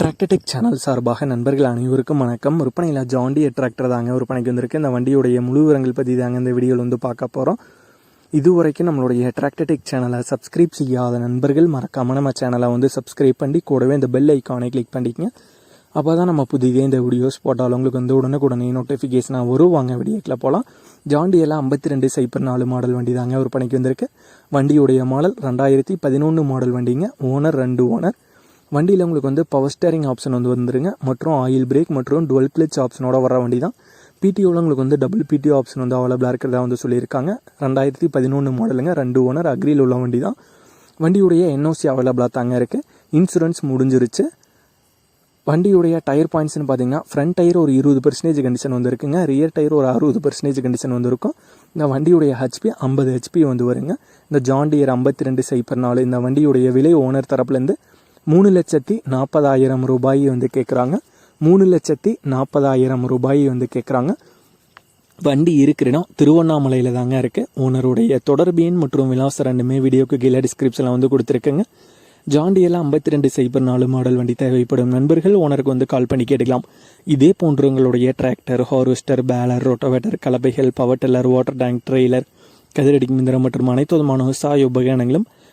Tractor Tech channel சார்பாக நண்பர்கள் அனைவருக்கும் வணக்கம். விற்பனையில் ஜாண்டிய டிராக்டர் தாங்க விற்பனைக்கு வந்திருக்கு. இந்த வண்டியுடைய முழு விவரங்கள் பற்றி தாங்க இந்த வீடியோவில் வந்து பார்க்க போகிறோம் இதுவரைக்கும் நம்மளுடைய டிராக்டர்டெக் சேனலை சப்ஸ்கிரைப் செய்யாத நண்பர்கள் மறக்காமல் நம்ம சேனலை வந்து சப்ஸ்கிரைப் பண்ணி கூடவே இந்த பெல் ஐக்கானை கிளிக் பண்ணிக்கங்க. அப்போ தான் நம்ம புதிதே இந்த வீடியோஸ் போட்டாலும் உங்களுக்கு வந்து உடனுக்குடனே நோட்டிஃபிகேஷனாக வரும். வாங்க வீடியோக்கில் போகலாம் ஜாண்டியில் ஐம்பத்தி ரெண்டு சைப்பர் நாலு மாடல் வண்டி தாங்க விற்பனைக்கு வந்திருக்கு. வண்டியுடைய மாடல் ரெண்டாயிரத்தி பதினொன்று மாடல் வண்டிங்க. ஓனர் ரெண்டு ஓனர் வண்டியில் உங்களுக்கு வந்து பவர் ஸ்டேரிங் ஆப்ஷன் வந்து வந்துருங்க. மற்றும் ஆயில் பிரேக் மற்றும் டுவெல் கிளச் ஆப்ஷனோட வர வண்டி தான் பிடிஓவில் உங்களுக்கு வந்து டபுள் பிடிஓ ஆப்ஷன் வந்து அவைலபிளாக இருக்கிறதா வந்து சொல்லியிருக்காங்க. ரெண்டாயிரத்தி பதினொன்று மாடலுங்க ரெண்டு ஓனர் அக்ரியில் உள்ள வண்டி தான் வண்டியுடைய என்ஓசி அவைலபிளாக தாங்க இருக்குது இன்சூரன்ஸ் முடிஞ்சிருச்சு. வண்டியுடைய டயர் பாயிண்ட்ஸ்னு பார்த்தீங்கன்னா ஃப்ரண்ட் டயர் ஒரு இருபது பர்சன்டேஜ் கண்டிஷன் வந்துருக்குங்க ரியர் டயர் ஒரு அறுபது பர்சன்டேஜ் கண்டிஷன் வந்திருக்கும் இந்த வண்டியுடைய ஹெச்பி ஐம்பது ஹெச்பி வந்து வருங்க. இந்த ஜாண்டியர் ஐம்பத்தி ரெண்டு சைப்பர் நாலு இந்த வண்டியுடைய விலை ஓனர் தரப்புலேருந்து மூணு லட்சத்தி நாற்பதாயிரம் ரூபாய் வந்து கேட்குறாங்க மூணு லட்சத்தி நாற்பதாயிரம் ரூபாய் வந்து கேட்குறாங்க வண்டி இருக்கிற இடம் திருவண்ணாமலையில் தாங்க இருக்குது ஓனருடைய தொடர்பு எண் மற்றும் விலாசம் ரெண்டுமே வீடியோக்கு கீழே டிஸ்கிரிப்ஷனில் வந்து கொடுத்துருக்குங்க. ஜாண்டியில் ஐம்பத்தி ரெண்டு சைபர் நாலு மாடல் வண்டி தேவைப்படும். நண்பர்கள் ஓனருக்கு வந்து கால் பண்ணி கேட்டுக்கலாம். இதே போன்று உங்களுடைய tractor harvester baler rotavator கலப்பைகள் power tiller water tank trailer கதிரடி மிந்திரம் மற்றும் அனைத்து விதமான விவசாய உபகரணங்களும்